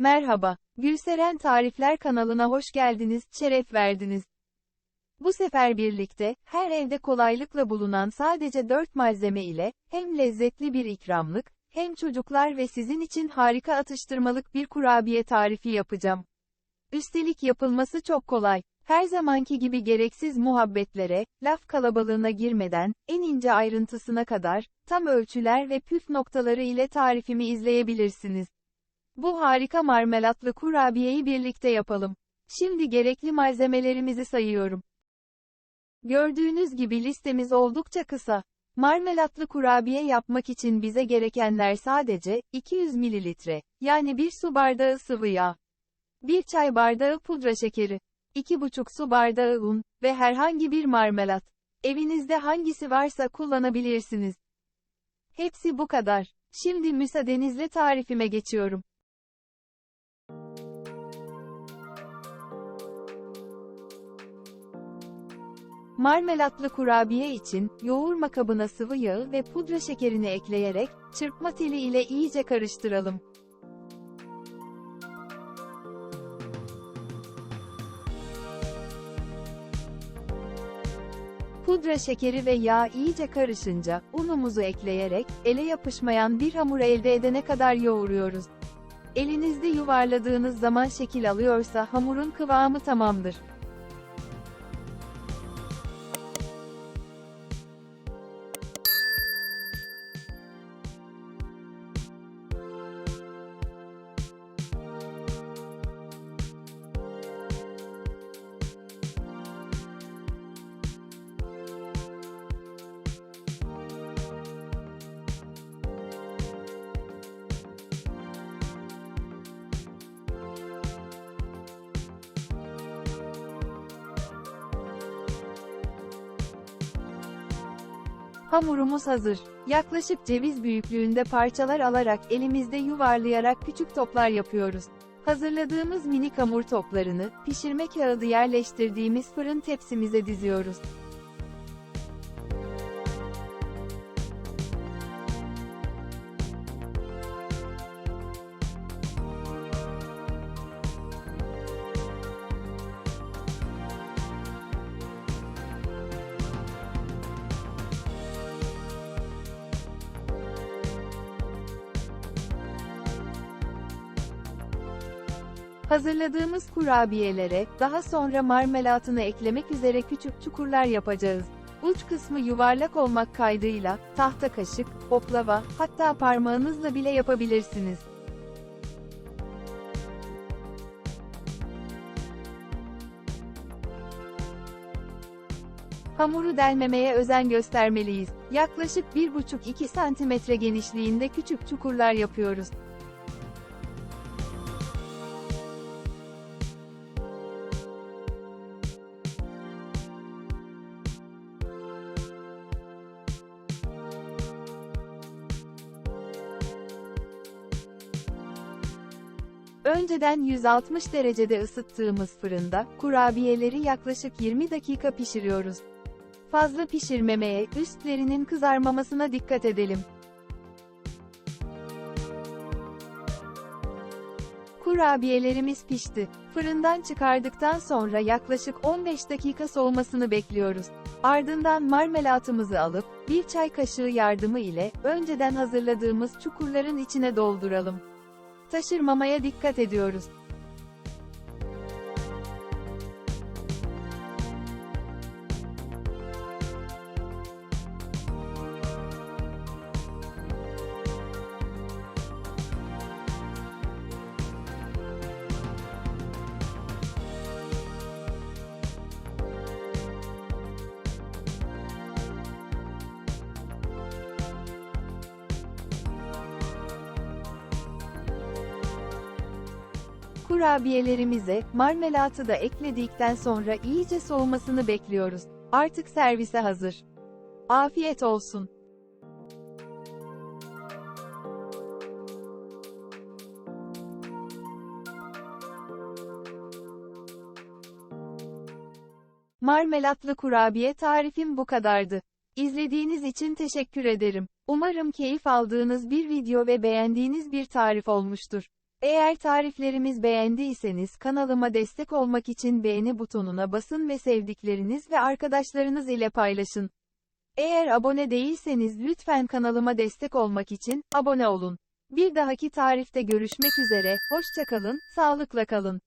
Merhaba, Gülseren Tarifler kanalına hoş geldiniz, şeref verdiniz. Bu sefer birlikte, her evde kolaylıkla bulunan sadece 4 malzeme ile, hem lezzetli bir ikramlık, hem çocuklar ve sizin için harika atıştırmalık bir kurabiye tarifi yapacağım. Üstelik yapılması çok kolay. Her zamanki gibi gereksiz muhabbetlere, laf kalabalığına girmeden, en ince ayrıntısına kadar, tam ölçüler ve püf noktaları ile tarifimi izleyebilirsiniz. Bu harika marmelatlı kurabiyeyi birlikte yapalım. Şimdi gerekli malzemelerimizi sayıyorum. Gördüğünüz gibi listemiz oldukça kısa. Marmelatlı kurabiye yapmak için bize gerekenler sadece 200 ml, yani 1 su bardağı sıvı yağ, 1 çay bardağı pudra şekeri, 2,5 su bardağı un ve herhangi bir marmelat. Evinizde hangisi varsa kullanabilirsiniz. Hepsi bu kadar. Şimdi müsaadenizle tarifime geçiyorum. Marmelatlı kurabiye için, yoğurma kabına sıvı yağı ve pudra şekerini ekleyerek, çırpma teli ile iyice karıştıralım. Pudra şekeri ve yağ iyice karışınca, unumuzu ekleyerek, ele yapışmayan bir hamur elde edene kadar yoğuruyoruz. Elinizde yuvarladığınız zaman şekil alıyorsa hamurun kıvamı tamamdır. Hamurumuz hazır. Yaklaşık ceviz büyüklüğünde parçalar alarak elimizde yuvarlayarak küçük toplar yapıyoruz. Hazırladığımız minik hamur toplarını, pişirme kağıdı yerleştirdiğimiz fırın tepsimize diziyoruz. Hazırladığımız kurabiyelere, daha sonra marmelatını eklemek üzere küçük çukurlar yapacağız. Uç kısmı yuvarlak olmak kaydıyla, tahta kaşık, oklava, hatta parmağınızla bile yapabilirsiniz. Hamuru delmemeye özen göstermeliyiz. Yaklaşık 1,5-2 cm genişliğinde küçük çukurlar yapıyoruz. Önceden 160 derecede ısıttığımız fırında, kurabiyeleri yaklaşık 20 dakika pişiriyoruz. Fazla pişirmemeye, üstlerinin kızarmamasına dikkat edelim. Kurabiyelerimiz pişti. Fırından çıkardıktan sonra yaklaşık 15 dakika soğumasını bekliyoruz. Ardından marmelatımızı alıp, bir çay kaşığı yardımı ile, önceden hazırladığımız çukurların içine dolduralım. Taşırmamaya dikkat ediyoruz. Kurabiyelerimize, marmelatı da ekledikten sonra iyice soğumasını bekliyoruz. Artık servise hazır. Afiyet olsun. Marmelatlı kurabiye tarifim bu kadardı. İzlediğiniz için teşekkür ederim. Umarım keyif aldığınız bir video ve beğendiğiniz bir tarif olmuştur. Eğer tariflerimiz beğendiyseniz kanalıma destek olmak için beğeni butonuna basın ve sevdikleriniz ve arkadaşlarınız ile paylaşın. Eğer abone değilseniz lütfen kanalıma destek olmak için abone olun. Bir dahaki tarifte görüşmek üzere, hoşçakalın, sağlıkla kalın.